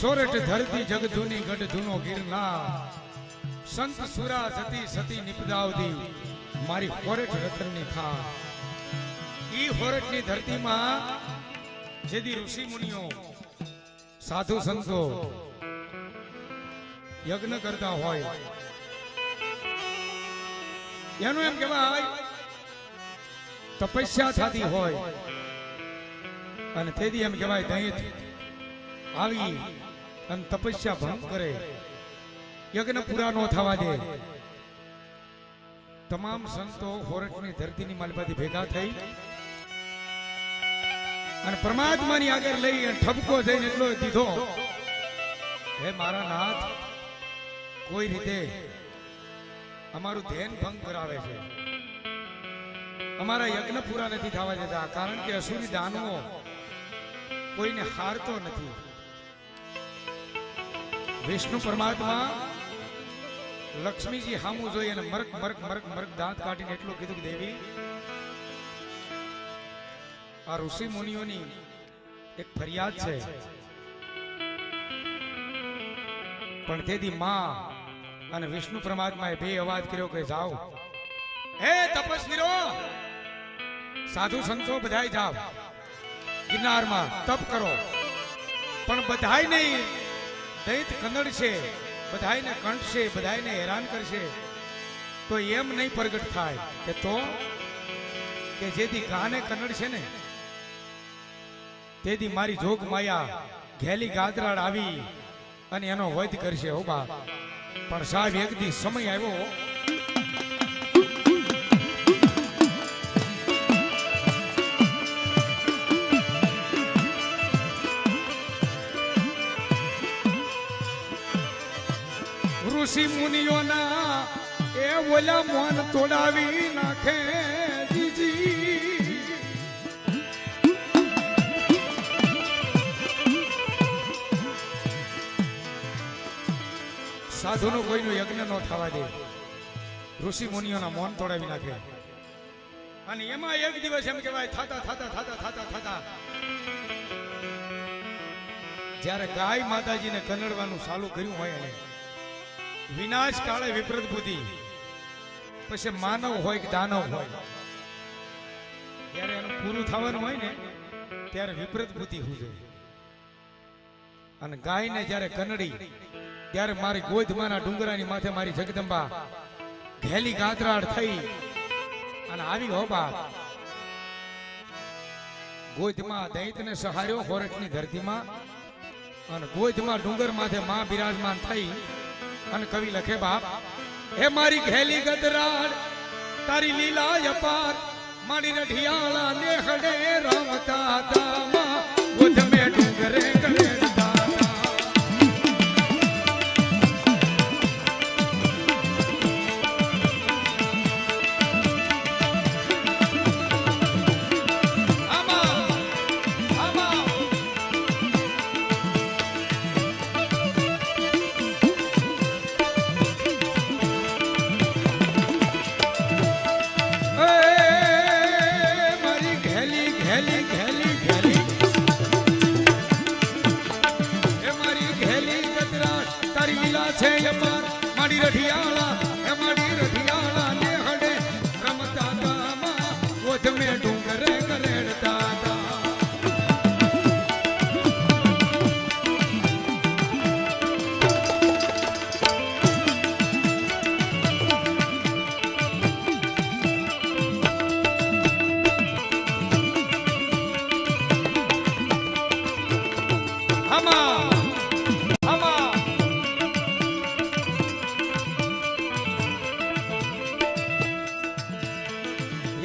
સોરઠ ધરતી જગ જૂની ગઢ સંત સુરા જતી સતી નિપદાવતી મારી હોરઠ રતનની થા ઈ હોરઠની ધરતીમાં જેદી ઋષિ મુનિઓ સાધુ સંતો યજ્ઞ કરતા હોય. એનું એમ કહેવાય, તપસ્યા થતી હોય. અને તેથી એમ કહેવાય દહીં આવી અને તપસ્યા ભંગ કરે. યજ્ઞ પૂરા ન થવા દે. તમામ સંતો હોરઠની ધરતીની માલપાથી ભેગા થઈ અને પરમાત્માની આગળ લઈ અને ઠપકો થઈને એટલો દીધો. હે મારા નાથ, કોઈ રીતે અમારું ધ્યાન ભંગ કરાવે છે. અમારા યજ્ઞ પૂરા નથી થવા દેતા, કારણ કે અસુરી દાનવો કોઈને હારતો નથી. વિષ્ણુ પરમાત્મા લક્ષ્મીજી હામું જોઈ અને મરક મરક મરક મરક દાંત કાઢીને એટલું કીધું કે દેવી, આ ઋષિ મુનિઓની એક ફરિયાદ છે. પણ તેથી માં અને વિષ્ણુ પરમાત્માએ બે અવાજ કર્યો કે જાઓ. હે તપસ્વીરો, સાધુ સંતો બધાય જાઓ. ગિરનારમાં તપ કરો. પણ બધાય નહીં દૈત કન્નડ છે બધાયને કંઠશે બધાયને હેરાન કરશે. તો એમ નહીં પ્રગટ થાય કે તો કે જેથી કાને કન્નડ છે ને, તેથી મારી જોગ માયા ઘેલી ગાદરાડ આવી અને એનો વધ કરશે, હો બા પણ સાહેબ, એક દી સમય આવ્યો ઋષિ મુનિઓના એ ઓલા મન તોડાવી નાખે જીજી. સાધુનો કોઈનો યજ્ઞ ન થવા દે. ઋષિ મુનિઓના મન તોડાવી નાખે. અને એમાં એક દિવસ એમ કહેવાય, થાતા થાતા થાતા થાતા થાતા. જ્યારે ગાય માતાજીને કનડવાનું ચાલુ કર્યું હોય એને વિનાશ કાળે વિપરીત બુદ્ધિ. પછી માનવ હોય કે દાનવ હોય. જ્યારે એનું પૂરું થવાનું હોય ને, ત્યારે વિપરીત બુદ્ધિ હું અને ગાયને જ્યારે કનડી, ત્યારે મારી ગોધમાના ડુંગરાની માથે મારી જગદંબા ઘેલી ગાતરાડ થઈ અને આવી હો બાપ ગોધમાં દૈતને સહાર્યો હોરઠની ધરતીમાં અને ગોધમાં ડુંગર માથે મા બિરાજમાન થઈ અને કવિ લખે બાપ, હે મારી ઘેલી ગદરાડ તારી લીલા અપાર મારી રઢિયાળા ને હડે રમતા દામા બુધ મે ડુંગરે કરે લીલા છે અપાર મારી રઢિયાળા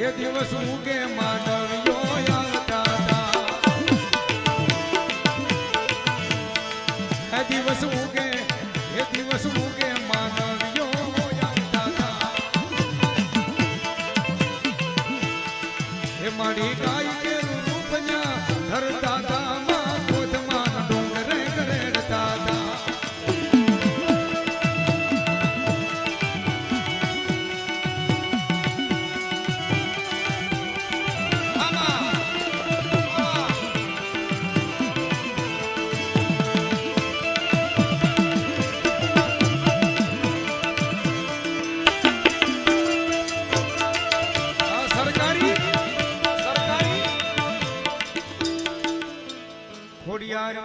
એ દિવસ ઉગે માનવ્યો દિવસ ઉગે એ દિવસ ઉગે માનવ્યો ગાય કે રૂપના ધરતા ആരും